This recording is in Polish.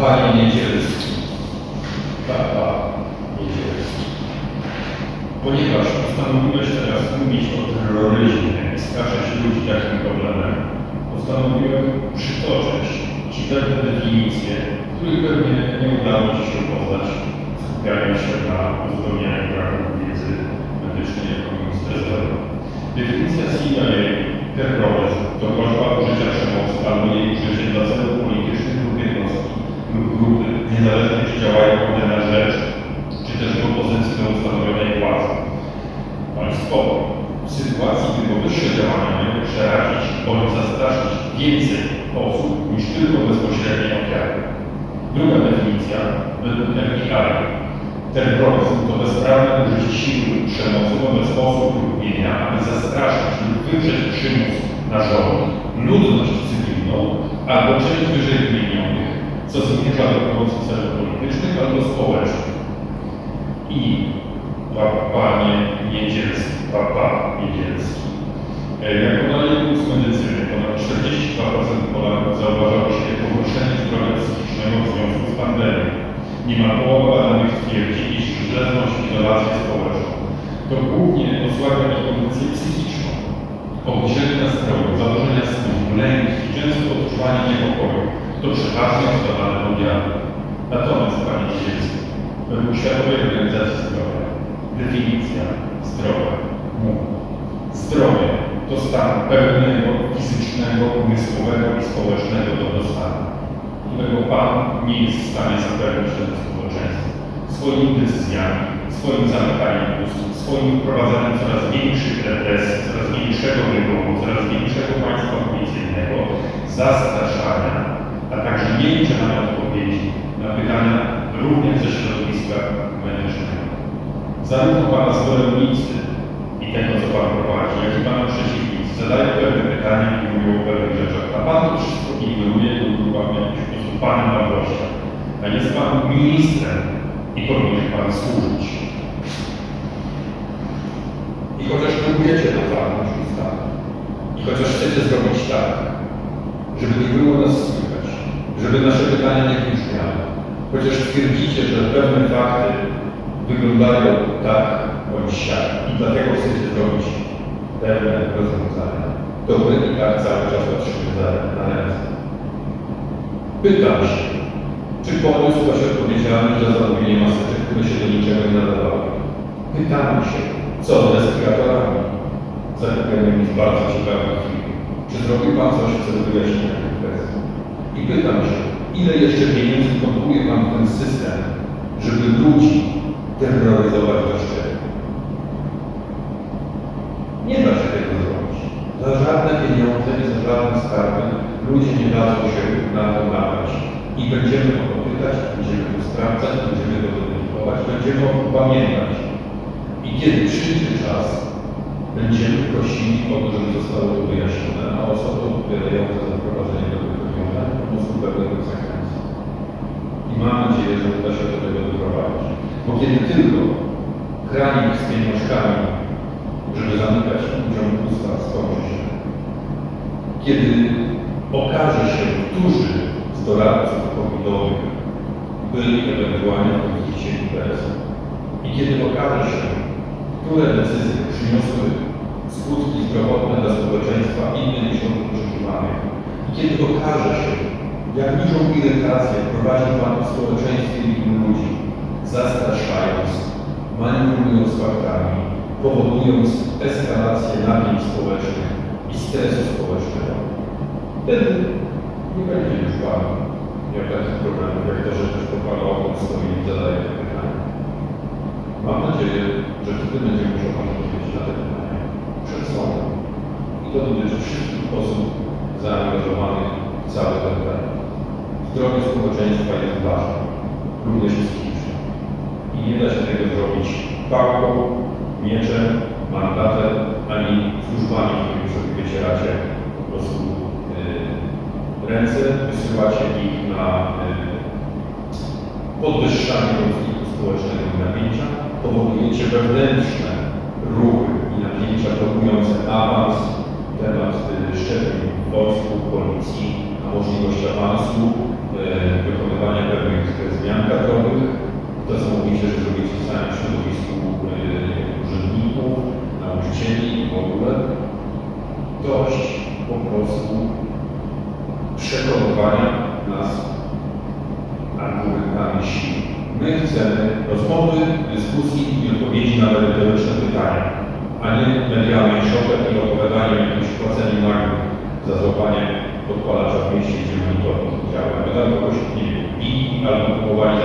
panie Niedzielski. Niedzielski. Ponieważ postanowiłeś teraz mówić o terroryzmie i straszyć ludzi takim problemem, postanowiłem przytoczyć Ci pewne definicje, których pewnie nie udało Ci się poznać, skupiając się na uzupełnianiu braków wiedzy medycznej jako minister Definicja CIA terroryzm to groźba użycia jej użycie dla celów politycznych lub jednostki lub grupy, niezależnie czy działają one na rzecz, czy też w opozycji do ustanowionej władzy. Państwowo. W sytuacji, gdy powyższe działania mają przerazić bądź zastraszyć więcej osób niż tylko bezpośrednie ofiary. Druga definicja, według FBI, terroryzm to bezprawne użycie siły przemocy wobec osób lub mienia, aby zastraszyć lub wywrzeć przymus na rząd, ludność cywilną albo część wyżej wymienionych, co zmierza do promocji celów politycznych albo społecznych. I pa, panie Niedzielski, papa Niedzielski. E, Jako dalej kurs medycyny ponad 42% Polaków zauważało się pogorszenie zdrowia psychicznego w związku z pandemią. Niemal połowa badanych twierdzi, iż źle znosi izolację społeczną. To głównie osłabia kondycję psychiczną. Obniżenie nastroju, zaburzenia snu, lęki często odczuwanie niepokoju. To przeważnie wskazane objawy. Natomiast, panie Niedzielski, według Światowej Organizacji Zdrowia definicja zdrowia mówi. Zdrowie to stan pełnego fizycznego, umysłowego i społecznego dobrostanu, którego Pan nie jest w stanie zapewnić temu społeczeństwu. Swoimi decyzjami, swoim zamykaniem ust, swoim wprowadzaniem coraz większych represji, coraz większego rygoru, coraz większego państwa policyjnego, zastraszania, a także nieudzielania odpowiedzi na pytania również ze środowiska medycznego. Zarówno Pana zwolennicy i tego, co Pan prowadzi, jak i Pana przeciwnicy zadają pewne pytania i mówią o pewnych rzeczach, a Pan to wszystko ignoruje i używa w jakiś sposób Panem na. A jest Pan ministrem i powinien Pan służyć. I chociaż próbujecie nawarnąć ustawę, i chociaż chcecie zrobić tak, żeby nie było nas słychać, żeby nasze pytania nie brzmiały, chociaż twierdzicie, że pewne fakty wyglądają tak bądź siak i dlatego chcecie zrobić pewne rozwiązania, to my i tak cały czas patrzymy za, na ręce. Pytam się, czy poniósł ktoś odpowiedzialność za zamówienie maseczek, które się do niczego nie nadawały? Pytam się, co z respiratorami zakupionymi z bardzo ciekawych firm? Czy zrobił Pan coś w celu wyjaśnienia tych kwestii? I pytam się, ile jeszcze pieniędzy pompuje Pan w ten system, żeby ludzi terroryzować do? Nie da się tego zrobić. Za żadne pieniądze i za żadne skarby ludzie nie dadzą się na to nabrać. I będziemy o to pytać, będziemy to sprawdzać, będziemy to weryfikować, będziemy o tym pamiętać. I kiedy przyjdzie czas, będziemy prosili o to, żeby zostało to wyjaśnione, a osoby odpowiadające za do tych rozwiązań poniosą pewne konsekwencje. I mam nadzieję, że uda się do tego doprowadzić. Bo kiedy tylko kranik z pieniążkami, żeby zamykać ludziom usta, skończy się, kiedy okaże się, którzy z doradców covidowych byli ewentualnie w konflikcie interesów i kiedy okaże się, które decyzje przyniosły skutki zdrowotne dla społeczeństwa inne niż oczekiwane i kiedy okaże się, jak dużą irytację prowadzi Pan w społeczeństwie innych ludzi, zastraszając, manipulując faktami, powodując eskalację napięć społecznych i stresu społecznego. Wtedy nie będzie już Pan miał takich problemów, jak to, że ktoś pod Pana okiem stoi i zadaje te pytania. Mam nadzieję, że wtedy będzie musiał odpowiedzieć na te pytania przed sądem. I to dotyczy wszystkich osób zaangażowanych w cały ten temat. Zdrowie społeczeństwa jest ważne, również psychiczne. I nie da się tego zrobić pałką, mieczem, mandatem, ani służbami, którymi sobie wycieracie po prostu yy, ręce, wysyłacie ich na yy, podwyższanie konfliktu społecznego i napięcia, powodujecie wewnętrzne ruchy i napięcia blokujące awans temat yy, szczepień w wojsku, policji, a możliwość awansu, e, wykonywania pewnych zmian kadrowych. To, co mówicie, że zrobicie w całym środowisku e, urzędników, nauczycieli i w ogóle. Dość po prostu przekonywania nas argumentami sił. My chcemy dyskusji i odpowiedzi na merytoryczne pytania, a nie medialny szopek i opowiadanie o jakimś płaceniu nagród za złapanie podpalacza w mieście, gdzie monitoring działa. My tam kogoś nie wiem, bili albo kupowali